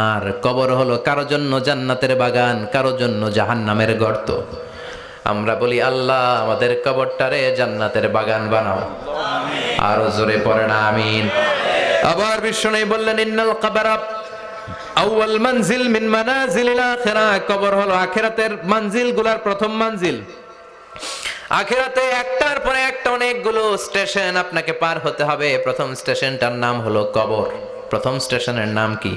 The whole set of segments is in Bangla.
আর কবর হলো কারও জন্য জান্নাতের বাগান, কারও জন্য জাহান্নামের গর্ত। আমরা বলি, আল্লাহ, আমাদের কবরটারে জান্নাতের বাগান বানাও। আরও জোরে পড়ে না আমিন। আবার বিষ্ণু বললেন, ইন্নাল কবরা আউয়াল মানজিল মিন মানাজিলিল আখিরা। কবর হলো আখিরাতের মানজিল, গুলার প্রথম মানজিল। আখিরাতে একটার পরে একটা অনেকগুলো স্টেশন আপনাকে পার হতে হবে। প্রথম স্টেশনটার নাম হলো কবর। প্রথম স্টেশনের নাম কি?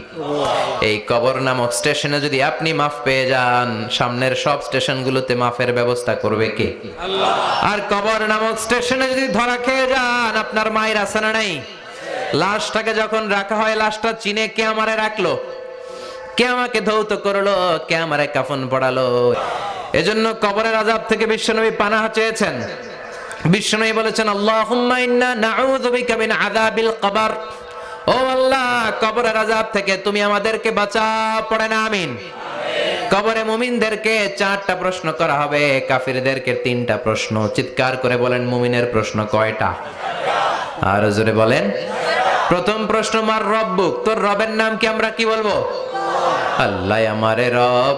এই কবর নামক স্টেশনে যদি আপনি মাফ পেয়ে যান সামনের সব স্টেশনগুলোতে মাফের ব্যবস্থা করবে কে? আর কবর নামক স্টেশনে যদি ধরা খেয়ে যান আপনার মায়ের আছে না নাই। লাশটাকে যখন রাখা হয় লাশটা চিনে কে আমারে রাখল? কে আমাকে ধৌত করল? কে আমারে কাফন পড়ালো? এজন্য কবরের আজাব থেকে বিশ্বনবী পানাহা চেয়েছেন। বিশ্বনবী বলেছেন আল্লাহুম্মা ইন্না নাউযু বিকা মিন আযাবিল কবর। ও আল্লাহ, কবরের আজাব থেকে তুমি আমাদেরকে বাঁচা পড়ে না, আমিন। কবরে মুমিনদেরকে চারটা প্রশ্ন করা হবে, কাফিরদেরকে তিনটা প্রশ্ন। চিৎকার করে বলেন, মুমিনের প্রশ্ন কয়টা? আর জোরে বলেন। প্রথম প্রশ্ন, মার রব্বুক, তোর রবের নাম কি আমরা কি বলব? আল্লাহ আমারে রব,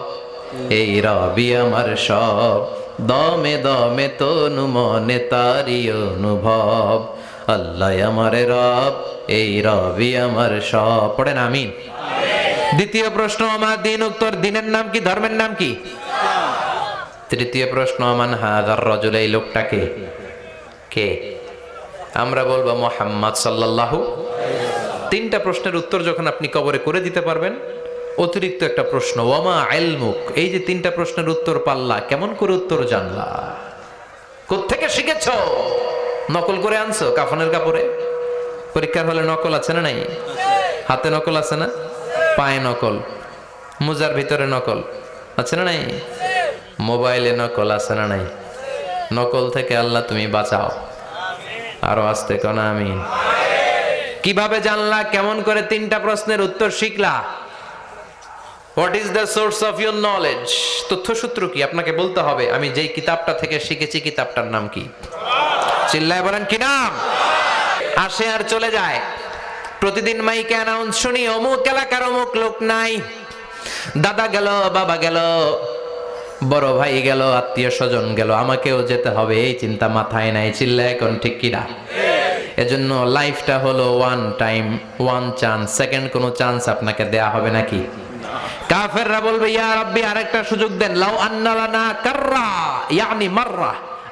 এই রবি আমার সব। দমে দমে তনু মনে তারি অনুভব। আল্লাহ আমারে রব, এই রবি আমার সব। আমিন। দ্বিতীয় প্রশ্ন, আমার দিন উত্তর দিনের নাম কি, ধর্মের নাম কি? তৃতীয় প্রশ্ন, আমান হাজার রজুল, এই লোকটাকে কে? আমরা বলব মোহাম্মদ সাল্লাল্লাহু। তিনটা প্রশ্নের উত্তর যখন আপনি কবরে করে দিতে পারবেন, অতিরিক্ত একটা প্রশ্ন, ওয়ামা আইলমুক? এই যে তিনটা প্রশ্নের উত্তর পাল্লা, কেমন করে উত্তর জানলা? কোত্থেকে শিখেছ? নকল করে আনছো কাফনের কাপড়ে? পরীক্ষার হলে নকল আছে না নাই? হাতে নকল আছে না? পায়ে নকল। মোজার ভিতরে নকল আছে না নাই? মোবাইলে নকল আছে না নাই? নকল থেকে আল্লাহ তুমি বাঁচাও। আরও আসতে কোন আমি কীভাবে জানলা? কেমন করে তিনটা প্রশ্নের উত্তর শিখলা? What is the source of your knowledge তথ্যসূত্র কি? আপনাকে বলতে হবে, আমি যেই কিতাবটা থেকে শিখেছি, কিতাবটার নাম কি? চিল্লায় বলেন, কি নাম? আসে আর চলে যায়। প্রতিদিন মাইকে অ্যানাউন্স শুনি, অমুক এলাকার অমুক লোক নাই। দাদা গেল, বাবা গেল, বড় ভাই গেল, আত্মীয় স্বজন গেল, আমাকেও যেতে হবে, এই চিন্তা মাথায় নাই। চিল্লায় এখন ঠিক কিনা? এজন্য লাইফটা হলো one time one chance second কোনো চান্স আপনাকে দেয়া হবে নাকি? কাফেররা বলবে, ইয়া রাব্বি, আরেকটা সুযোগ দেন। লাউ আন্না লানা কাররা, ইয়ানি মাররা।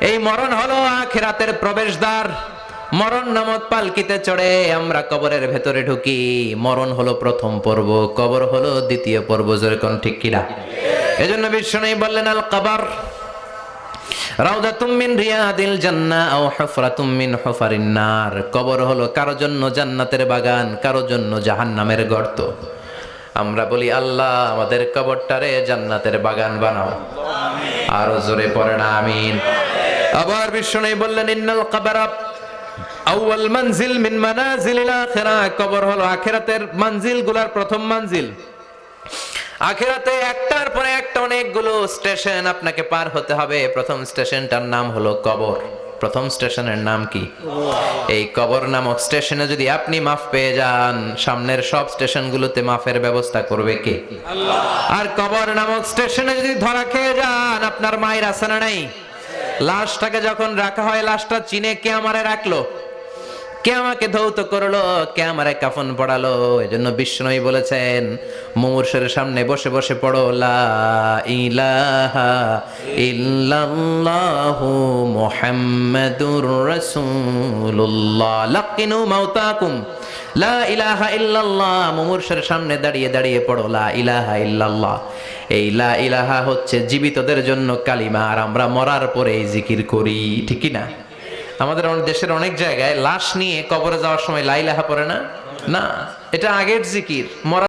এই মরণ হলো আখেরাতের প্রবেশদ্বার। মরণ নামক পালকিতে চড়ে আমরা কবরের ভেতরে ঢুকি। মরণ হলো প্রথম পর্ব, কবর হলো দ্বিতীয় পর্ব, যেরকম ঠিক কিনা? এজন্য বিষ্ণু বললেন, আল কবর রাউদাতুম মিন রিয়াদিল জান্নাহ আও হুফরাতুম মিন হুফারিন নার। কবর হলো কারও জন্য জান্নাতের বাগান, কারও জন্য জাহান্নামের গর্ত। আমরা বলি, আল্লাহ, আমাদের কবরটারে জান্নাতের বাগান বানাও। আরও জোরে পড়ে না, আমিন। আবার বিষ্ণু বললেন ইন্নাল কবরা আউয়াল মানজিল মিন মানাজিলিল আখিরা। কবর হলো আখিরাতের মানজিলগুলার প্রথম মানজিল। আখিরাতে একটার পরে একটা অনেকগুলো স্টেশন আপনাকে পার হতে হবে। প্রথম স্টেশনটার নাম হলো কবর। প্রথম স্টেশনের নাম কি? এই কবর নামক স্টেশনে যদি আপনি মাফ পেয়ে যান সামনের সব স্টেশনগুলোতে মাফের ব্যবস্থা করবে কে? আর কবর নামক স্টেশনে যদি ধরা খেয়ে যান আপনার মায়ের আছে না নাই। লাশটাকে যখন রাখা হয়, লাশটা চিনে কে আমারে রাখল? কে আমাকে ধৌত করল? কে আমারে কাফন পড়ালো? এজন্য বিষ্ণুই বলেছেন, মুমূর্ষের সামনে বসে বসে পড়ো, লা ইলাহা ইল্লাল্লাহু মুহাম্মাদুর রাসূলুল্লাহ। লাকিনু মাউতাকুম লা ইলাহা ইল্লাল্লাহ মুমূর্ষের সামনে দাঁড়িয়ে দাঁড়িয়ে পড়ো, লা ইলাহা ইল্লাল্লাহ। এই লা ইলাহা হচ্ছে জীবিতদের জন্য কালিমা, আর আমরা মরার পরে এই জিকির করি, ঠিক না? আমাদের দেশের অনেক জায়গায় লাশ নিয়ে কবরে যাওয়ার সময় লাইলাহা পড়ে না? না, এটা আগের জিকির, মরা